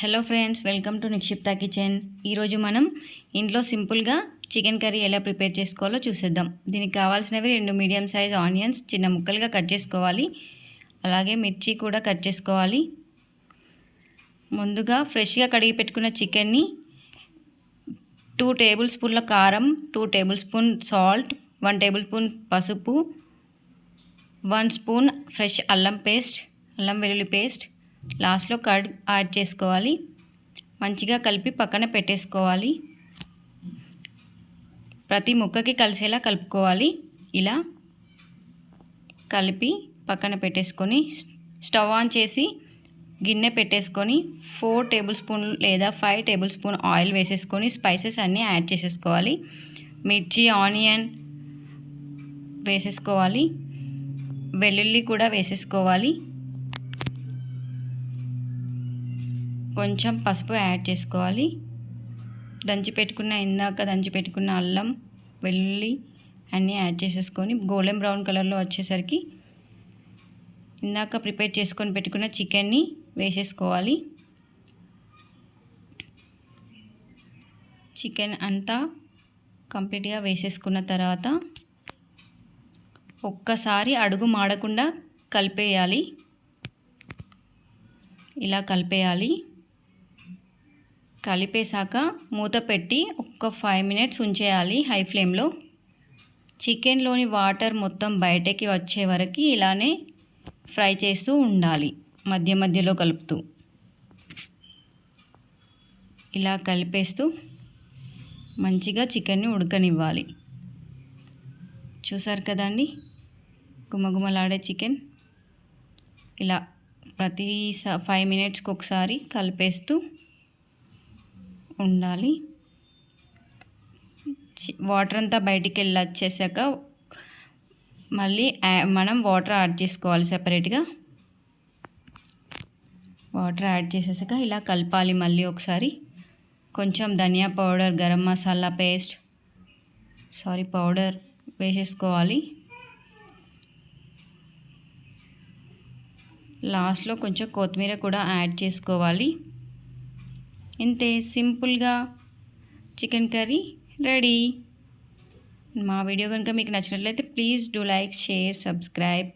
Hello friends welcome to Nikshipta kitchen. ఈరోజు మనం ఇంట్లో సింపుల్గా చికెన్ కర్రీ ఎలా ప్రిపేర్ చేసుకోవాలో చూసేద్దాం. దీనికి కావాల్సినవి రెండు మీడియం సైజ్ ఆనియన్స్ చిన్న ముక్కలుగా కట్ చేసుకోవాలి. అలాగే మిర్చి కూడా కట్ చేసుకోవాలి. ముందుగా ఫ్రెష్గా కడిగి పెట్టుకున్న చికెన్ని టూ టేబుల్ స్పూన్ల కారం two tablespoon salt one tablespoon పసుపు వన్ స్పూన్ ఫ్రెష్ అల్లం పేస్ట్ అల్లం వెల్లుల్లి పేస్ట్ లాస్ట్లో కర్డ్ యాడ్ చేసుకోవాలి. మంచిగా కలిపి పక్కన పెట్టేసుకోవాలి. ప్రతి ముక్కకి కలిసేలా కలుపుకోవాలి. ఇలా కలిపి పక్కన పెట్టేసుకొని స్టవ్ ఆన్ చేసి గిన్నె పెట్టేసుకొని ఫోర్ టేబుల్ స్పూన్ లేదా ఫైవ్ టేబుల్ స్పూన్ ఆయిల్ వేసేసుకొని స్పైసెస్ అన్నీ యాడ్ చేసేసుకోవాలి. మిర్చి ఆనియన్ వేసేసుకోవాలి. వెల్లుల్లి కూడా వేసేసుకోవాలి. కొంచెం పసుపు యాడ్ చేసుకోవాలి. దంచి పెట్టుకున్న ఇందాక దంచి పెట్టుకున్న అల్లం వెల్లుల్లి అన్నీ యాడ్ చేసేసుకొని గోల్డెన్ బ్రౌన్ కలర్లో వచ్చేసరికి ఇందాక ప్రిపేర్ చేసుకొని పెట్టుకున్న చికెన్ని వేసేసుకోవాలి. చికెన్ అంతా కంప్లీట్గా వేసేసుకున్న తర్వాత ఒక్కసారి అడుగు మాడకుండా కలిపేయాలి. ఇలా కలిపేయాలి. కలిపేశాక మూత పెట్టి ఒక ఫైవ్ మినిట్స్ ఉంచేయాలి హై ఫ్లేమ్లో చికెన్లోని వాటర్ మొత్తం బయటకి వచ్చే వరకు ఇలానే ఫ్రై చేస్తూ ఉండాలి మధ్య మధ్యలో కలుపుతూ. ఇలా కలిపేస్తూ మంచిగా చికెన్ని ఉడకనివ్వాలి. చూసారు కదండి గుమగుమలాడే చికెన్ ఇలా ప్రతి ఫైవ్ మినిట్స్కి ఒకసారి కలిపేస్తూ ఉండాలి. వాటర్ అంతా బయటికి వెళ్ళి వచ్చేసాక మళ్ళీ మనం వాటర్ యాడ్ చేసుకోవాలి సపరేట్గా వాటర్ యాడ్ చేసేసాక ఇలా కలపాలి మళ్ళీ ఒకసారి. కొంచెం ధనియా powder garam masala paste sorry powder వేసేసుకోవాలి. లాస్ట్లో కొంచెం కొత్తిమీర కూడా యాడ్ చేసుకోవాలి. ఇంతే సింపుల్గా చికెన్ కర్రీ రెడీ. మా వీడియో కనుక మీకు నచ్చినట్లయితే please do like share subscribe.